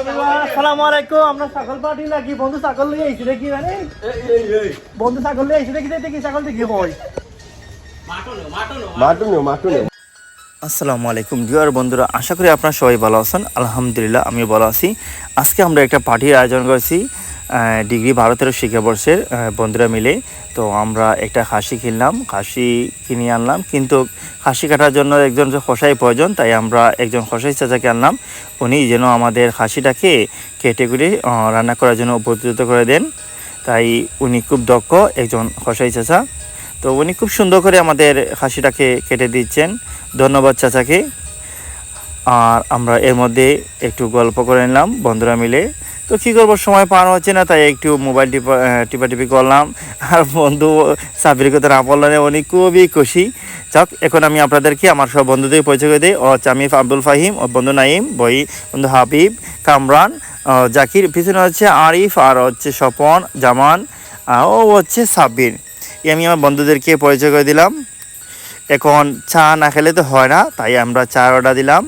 আসসালামু আলাইকুম। আমরা ছাগল পার্টি লাগি। বন্ধু ছাগল লিয়ে আইছি দেখি মানে? বন্ধু ছাগল লিয়ে আইছি দেখি দেখি ছাগল দেখি হয় মাটুনিও মাটুনিও আসসালামু আলাইকুম ডিয়ার বন্ধুরা আশা করি আপনারা সবাই ভালো আছেন। আলহামদুলিল্লাহ আমি ভালো আছি। আজকে আমরা একটা পার্টির আয়োজন করেছি। ডিগ্রি ভারতের শিক্ষাবর্ষের আহ, বন্ধুরা মিলে। তো আমরা একটা খাসি কিনলাম খাসি কিনে আনলাম কিন্তু খাসি কাটার জন্য একজন কষাই প্রয়োজন তাই আমরা একজন খসাই চাচাকে আনলাম। উনি যেন আমাদের খাসিটাকে কেটে করে রান্না করার জন্য উপযুক্ত করে দেন। তাই উনি খুব দক্ষ একজন কষাই চাচা। তো উনি খুব সুন্দর করে আমাদের খাসিটাকে কেটে দিচ্ছেন। ধন্যবাদ চাচাকে। আর আমরা এর মধ্যে একটু গল্প করে নিলাম বন্ধুরা মিলে। তো কী করব, সময় পার হচ্ছে না, তাই একটু মোবাইল টিপা টিপাটিপি করলাম। আর বন্ধু সাবির কথা না বললেন উনি খুবই খুশি। যাক, এখন আমি আপনাদেরকে, আমার সব বন্ধুদের পরিচয় করে দিই। ও চামিফ আব্দুল ফাহিম ও বন্ধু নাইম, বই, বন্ধু হাবিব, কামরান জাকির, পিছনে হচ্ছে আরিফ, আর হচ্ছে স্বপন, জামান ও হচ্ছে সাব্বির। আমি আমার বন্ধুদেরকে পরিচয় করে দিলাম। এখন চা না খেলে তো হয় না, তাই আমরা চা অর্ডার দিলাম।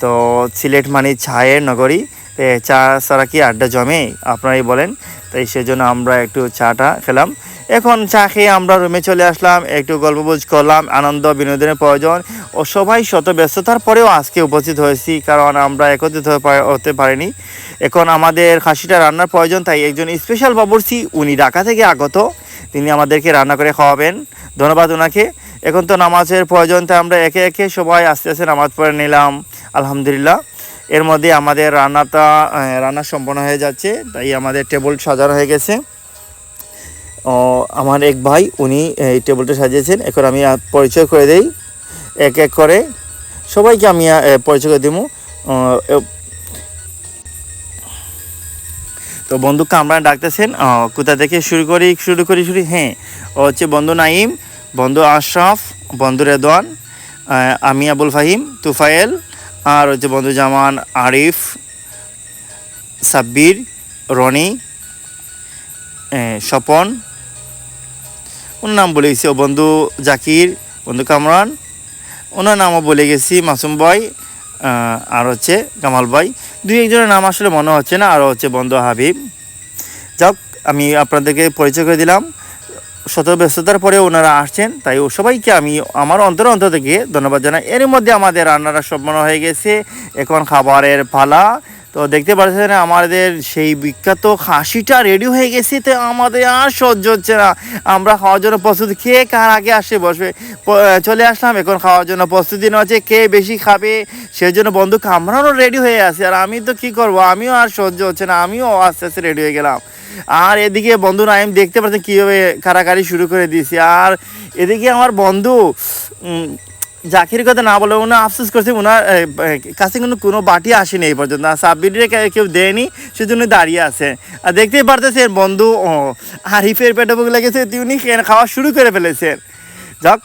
তো সিলেট মানে চায়ের নগরী। চা ছাড়া কি আড্ডা জমে? আপনারাই বলেন। তাই সেজন্য আমরা একটু চাটা খেলাম। এখন চা খেয়ে আমরা রুমে চলে আসলাম, একটু গল্পবোজ করলাম, আনন্দ, বিনোদনের প্রয়োজন ও সবাই শত ব্যস্ততার পরেও আজকে উপস্থিত হয়েছি, কারণ আমরা একত্রিত হতে পারিনি। এখন আমাদের খাসিটা রান্নার প্রয়োজন, তাই একজন স্পেশাল বাবুর্চি, উনি ঢাকা থেকে আগত, তিনি আমাদেরকে রান্না করে খাওয়াবেন। ধন্যবাদ ওনাকে। এখন তো নামাজের প্রয়োজন, তাই আমরা একে একে সবাই আস্তে আস্তে নামাজ পড়ে নিলাম। আলহামদুলিল্লাহ। এর মধ্যে আমাদের রান্নাটা রান্না সম্পন্ন হয়ে যাচ্ছে, তাই আমাদের টেবিল সাজানো হয়ে গেছে। ও, আমার এক ভাই, উনি এই টেবিলটা সাজিয়েছেন। এখন আমি পরিচয় করে দেই। এক এক করে সবাইকে আমি পরিচয় করে দিব তো বন্ধু কামরান ডাকতেছেন কোথা থেকে শুরু করি শুরু করি, শুরু হ্যাঁ ও হচ্ছে বন্ধু নাইম, বন্ধু আশরাফ, বন্ধু রেদওয়ান আমি আবুল ফাহিম, তুফায়েল আর হচ্ছে বন্ধু জামান, আরিফ, সাব্বির, রনি স্বপন ওর নাম বলে গেছি। ও বন্ধু জাকির, বন্ধু কামরান, ওনার নামও বলে গেছি, মাসুম ভাই আর হচ্ছে কামাল ভাই। দুই একজনের নাম আসলে মনে হচ্ছে না। আর হচ্ছে বন্ধু হাবিব। যাক, আমি আপনাদেরকে পরিচয় করে দিলাম। শত ব্যস্ততার পরে ওনারা আসছেন, তাই ও সবাইকে আমি আমার অন্তর অন্তর থেকে ধন্যবাদ জানাই। এর মধ্যে আমাদের রান্নাটা সম্পন্ন হয়ে গেছে। এখন খাবারের পালা। তো দেখতে পাচ্ছেন আমাদের সেই বিখ্যাত খাসিটা রেডি হয়ে গেছে, তো আমাদের আর সহ্য হচ্ছে না। আমরা খাওয়ার জন্য প্রস্তুতি কে কার আগে আসে বসবে? চলে আসলাম, এখন খাওয়ার জন্য প্রস্তুতি নেওয়া কে বেশি খাবে? সেই জন্য বন্ধু কামড়ানো রেডি হয়ে আছে, আর আমি তো কি করব? আমিও আর সহ্য হচ্ছে না, আমিও আস্তে আস্তে রেডি হয়ে গেলাম। আর এদিকে বন্ধু নাইম, দেখতে পাচ্ছেন কীভাবে কারাকারি শুরু করে দিয়েছি। আর এদিকে আমার বন্ধু জাকির কথা না বলে ওনা আফসোস করছে এ, কাছে কিন্তু কোনো বাটি আসেনি এই পর্যন্ত। সাব্বিরে কেউ দেয়নি সেজন্য দাঁড়িয়ে আছে। আর দেখতেই পারতেছেন বন্ধু ও, আরিফের পেটে বুক লেগেছে তিনি খাওয়া শুরু করে ফেলেছেন যাক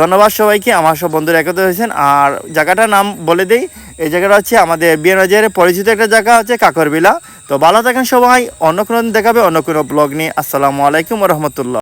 ধন্যবাদ সবাইকে আমার সব বন্ধুরা একত্র হয়েছেন। আর জায়গাটার নাম বলে দেই এই জায়গাটা হচ্ছে আমাদের বিয়ানবাজারের পরিচিত একটা জায়গা হচ্ছে কাকরবিলা। তো ভালো থাকেন সবাই অন্য কোনো দেখাবে অন্য কোনো ব্লগ নিয়ে। আসসালামু আলাইকুম রহমতুল্লাহ।